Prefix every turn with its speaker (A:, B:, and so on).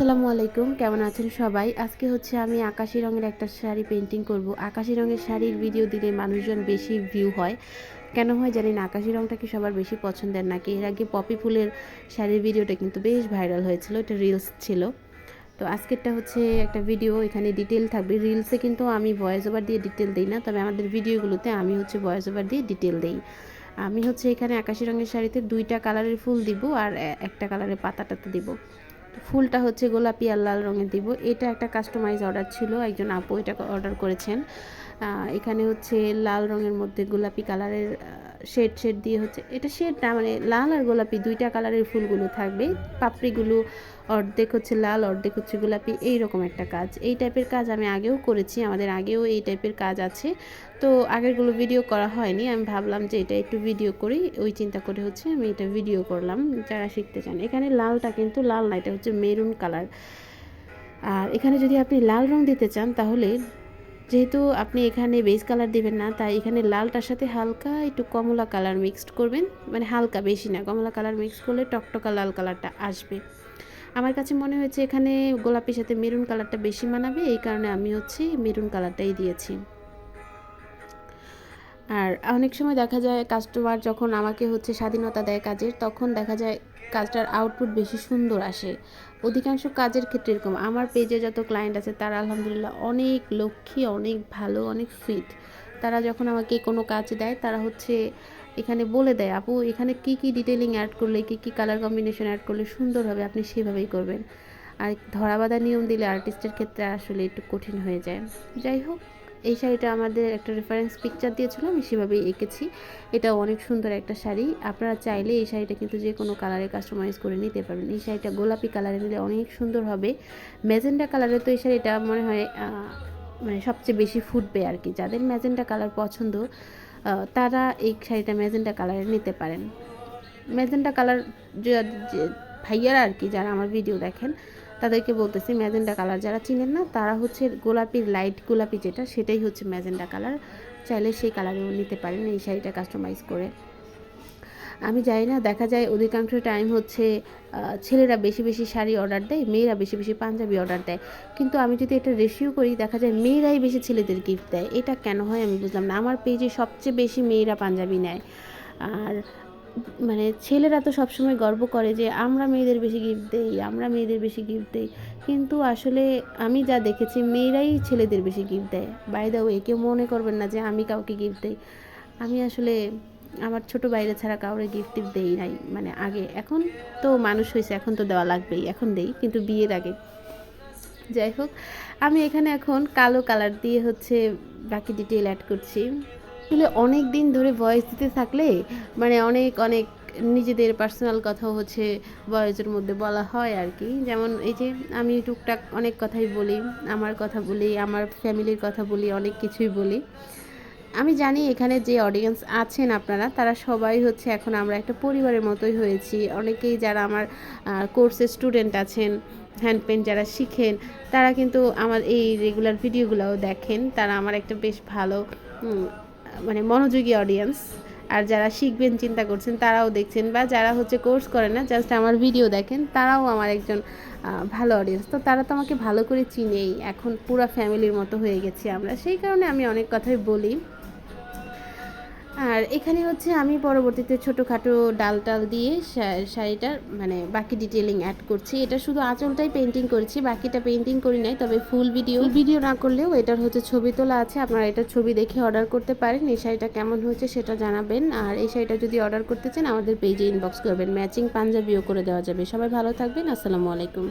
A: আসসালামু আলাইকুম, কেমন আছেন সবাই? আজকে হচ্ছে আমি আকাশি রঙের একটা শাড়ি পেন্টিং করব। আকাশি রঙের শাড়ির ভিডিও দিলে মানুষজন বেশি ভিউ হয়। কেন হয় জানি না আকাশি রঙটা কি সবার বেশি পছন্দের নাকি? এর আগে পপি ফুলের শাড়ির ভিডিওটা কিন্তু বেশ ভাইরাল হয়েছিল, এটা রিলস ছিল। তো আজকেরটা হচ্ছে একটা ভিডিও এখানে ডিটেল থাকবে। রিলসে কিন্তু আমি ভয়েস ওভার দিয়ে ডিটেল দিই না, তবে আমাদের ভিডিওগুলোতে আমি হচ্ছে ভয়েস ওভার দিয়ে ডিটেল দিই। আমি হচ্ছে এখানে আকাশি রঙের শাড়িতে দুইটা কালারের ফুল দিব আর একটা কালারের পাতাটাতে দিব। ফুলটা হচ্ছে গোলাপি আর লাল রঙের দিব। এটা একটা কাস্টমাইজ অর্ডার ছিল, একজন আপু এটা অর্ডার করেছেন। এখানে হচ্ছে লাল রঙের মধ্যে গোলাপি কালারের শেড শেড দিয়ে হচ্ছে, এটা শেড না মানে লাল আর গোলাপি দুইটা কালারের ফুলগুলো থাকবে। পাপড়িগুলো অর্ধেক হচ্ছে লাল, অর্ধেক হচ্ছে গোলাপি এই রকম একটা কাজ। এই টাইপের কাজ আমি আগেও করেছি, আমাদের আগেও এই টাইপের কাজ আছে। তো আগেরগুলো ভিডিও করা হয়নি, আমি ভাবলাম যে এটা একটু ভিডিও করি। ওই চিন্তা করে হচ্ছে আমি এটা ভিডিও করলাম, যারা শিখতে চান। এখানে লালটা কিন্তু লাল না, এটা হচ্ছে মেরুন কালার আর এখানে যদি আপনি লাল রং দিতে চান, তাহলে যেহেতু আপনি এখানে বেস কালার দিবেন না, তাই এখানে লালটার সাথে হালকা একটু কমলা কালার মিক্সড করবেন। মানে হালকা, বেশি না, কমলা কালার মিক্স করলে টকটকা লাল কালারটা আসবে। আমার কাছে মনে হয়েছে এখানে গোলাপির সাথে মেরুন কালারটা বেশি মানাবে, এই কারণে আমি হচ্ছে মেরুন কালারটাই দিয়েছি। আর অনেক সময় দেখা যায় কাস্টমার যখন আমাকে হচ্ছে স্বাধীনতা দেয় কাজের, তখন দেখা যায় কাজটার আউটপুট বেশি সুন্দর আসে। অধিকাংশ কাজের ক্ষেত্রে এরকম। আমার পেজে যত ক্লায়েন্ট আছে, তারা আলহামদুলিল্লাহ অনেক লক্ষ্মী, অনেক ভালো, অনেক ফিট তারা যখন আমাকে কোনো কাজ দেয়, তারা হচ্ছে এখানে বলে দেয়, আপু, এখানে কি কি ডিটেলিং অ্যাড করলে, কি কি কালার কম্বিনেশন অ্যাড করলে সুন্দর হবে, আপনি সেভাবেই করবেন। আর ধরাবাধা নিয়ম দিলে আর্টিস্টের ক্ষেত্রে আসলে একটু কঠিন হয়ে যায়। যাই হোক, এই শাড়িটা আমাদের একটা রেফারেন্স পিকচার দিয়েছিল, আমি সেভাবেই এঁকেছি। এটা অনেক সুন্দর একটা শাড়ি। আপনারা চাইলে এই শাড়িটা কিন্তু যে কোনো কালারে কাস্টমাইজ করে নিতে পারবেন। এই শাড়িটা গোলাপি কালারে নিলে অনেক সুন্দর হবে। ম্যাজেন্ডা কালারে তো এই শাড়িটা মনে হয় মানে সবচেয়ে বেশি ফুটবে আর কি যাদের ম্যাজেন্ডা কালার পছন্দ তারা এই শাড়িটা ম্যাজেন্টা কালারে নিতে পারেন। ম্যাজেন্টা কালার ভাইয়ারা আর কি যারা আমার ভিডিও দেখেন, তাদেরকে বলতেছি ম্যাজেন্ডা কালার যারা চিনেন না, তারা হচ্ছে গোলাপির লাইট গোলাপি যেটা, সেটাই হচ্ছে ম্যাজেন্ডা কালার। চাইলে সেই কালারেও নিতে পারেন, এই শাড়িটা কাস্টমাইজ করে। আমি জানি না, দেখা যায় অধিকাংশ টাইম হচ্ছে ছেলেরা বেশি বেশি শাড়ি অর্ডার দেয়, মেয়েরা বেশি বেশি পাঞ্জাবি অর্ডার দেয়। কিন্তু আমি যদি এটা রেশিও করি, দেখা যায় মেয়েরাই বেশি ছেলেদের গিফট দেয়। এটা কেন হয় আমি বুঝলাম না। আমার পেজে সবচেয়ে বেশি মেয়েরা পাঞ্জাবি নেয়। আর মানে ছেলেরা তো সবসময় গর্ব করে যে, আমরা মেয়েদের বেশি গিফট দেই, আমরা মেয়েদের বেশি গিফট দেই। কিন্তু আসলে আমি যা দেখেছি, মেয়েরাই ছেলেদের বেশি গিফট দেয়। বাই দা ওয়ে কেউ মনে করবেন না যে আমি কাউকে গিফট দেই। আমি আসলে আমার ছোট বাইরে ছাড়া কাউরে গিফট দেই নাই। মানে আগে, এখন তো মানুষ হয়েছে এখন তো দেওয়া লাগবেই, এখন দেই, কিন্তু বিয়ের আগে। যাই হোক, আমি এখানে এখন কালো কালার দিয়ে হচ্ছে বাকি ডিটেল অ্যাড করছি। আসলে অনেক দিন ধরে ভয়েস দিতে থাকলে মানে অনেক অনেক নিজেদের পার্সোনাল কথা হচ্ছে ভয়েসের মধ্যে বলা হয় আর কি। যেমন এই যে আমি টুকটাক অনেক কথাই বলি, আমার কথা বলি, আমার ফ্যামিলির কথা বলি, অনেক কিছুই বলি। আমি জানি এখানে যে অডিয়েন্স আছেন আপনারা, তারা সবাই হচ্ছে এখন আমরা একটা পরিবারের মতোই হয়েছি। অনেকেই যারা আমার কোর্সের স্টুডেন্ট আছেন হ্যান্ড পেন্ট যারা শিখেন, তারা কিন্তু আমার এই রেগুলার ভিডিওগুলোও দেখেন। তারা আমার একটা বেশ ভালো মানে মনোযোগী অডিয়েন্স আর যারা শিখবেন, চিন্তা করছেন, তারাও দেখছেন বা যারা হচ্ছে কোর্স করে না জাস্ট আমার ভিডিও দেখেন, তারাও আমার একজন ভালো অডিয়েন্স তো তারা তো আমাকে ভালো করে চিনেই। এখন পুরো ফ্যামিলির মতো হয়ে গেছি আমরা। সেই কারণে আমি অনেক কথাই বলি। আর এখানে হচ্ছে আমি পরবর্তীতে ছোটোখাটো ডাল টাল দিয়ে শাড়িটার মানে বাকি ডিটেলিং অ্যাড করছি। এটা শুধু আঁচলটাই পেন্টিং করেছি, বাকিটা পেন্টিং করি নাই, তবে ফুল ভিডিও ভিডিও না করলেও এটার হচ্ছে ছবি তোলা আছে, আপনারা এটা ছবি দেখে অর্ডার করতে পারেন। এই শাড়িটা কেমন হয়েছে সেটা জানাবেন। আর এই শাড়িটা যদি অর্ডার করতে চান, আমাদের পেজে ইনবক্স করবেন। ম্যাচিং পাঞ্জাবিও করে দেওয়া যাবে। সবাই ভালো থাকবেন, আসসালামু আলাইকুম।